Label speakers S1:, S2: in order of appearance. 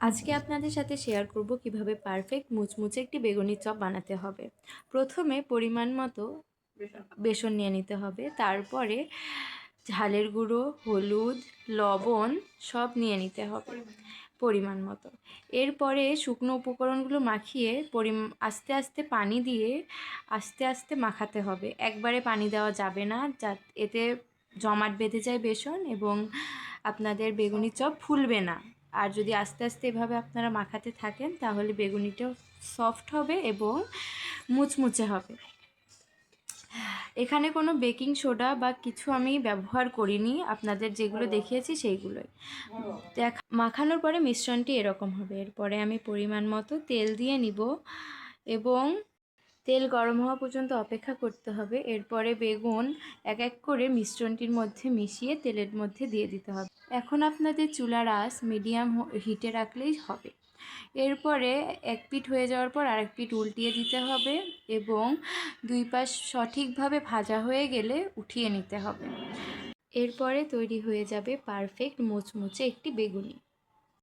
S1: আজকে আপনাদের সাথে শেয়ার করব কীভাবে পারফেক্ট মুচমুচে একটি বেগুনি চপ বানাতে হবে। প্রথমে পরিমাণ মতো বেসন নিয়ে নিতে হবে, তারপরে ঝালের গুঁড়ো, হলুদ, লবণ সব নিয়ে নিতে হবে পরিমাণ মতো। এরপরে শুকনো উপকরণগুলো মাখিয়ে পরি আস্তে আস্তে পানি দিয়ে আস্তে আস্তে মাখাতে হবে। একবারে পানি দেওয়া যাবে না, যা, এতে জমাট বেঁধে যায় বেসন এবং আপনাদের বেগুনি চপ ফুলবে না। আর যদি আস্তে আস্তে এভাবে আপনারা মাখাতে থাকেন, তাহলে বেগুনিটাও সফট হবে এবং মুচমুচে হবে। এখানে কোনো বেকিং সোডা বা কিছু আমি ব্যবহার করিনি, আপনাদের যেগুলো দেখিয়েছি সেইগুলোই। দেখ, মাখানোর পরে মিশ্রণটি এরকম হবে। এরপরে আমি পরিমাণ মতো তেল দিয়ে নিব এবং তেল গরম হওয়া পর্যন্ত অপেক্ষা করতে হবে। এরপরে বেগুন এক এক করে মিশ্রণটির মধ্যে মিশিয়ে তেলের মধ্যে দিয়ে দিতে হবে। এখন আপনাদের চুলার আঁচ মিডিয়াম হিটে রাখলেই হবে। এরপরে এক পিঠ হয়ে যাওয়ার পর আরেক পিঠ উল্টিয়ে দিতে হবে এবং দুই পাশ সঠিকভাবে ভাজা হয়ে গেলে উঠিয়ে নিতে হবে। এরপরে তৈরি হয়ে যাবে পারফেক্ট মুচমুচে একটি বেগুনি।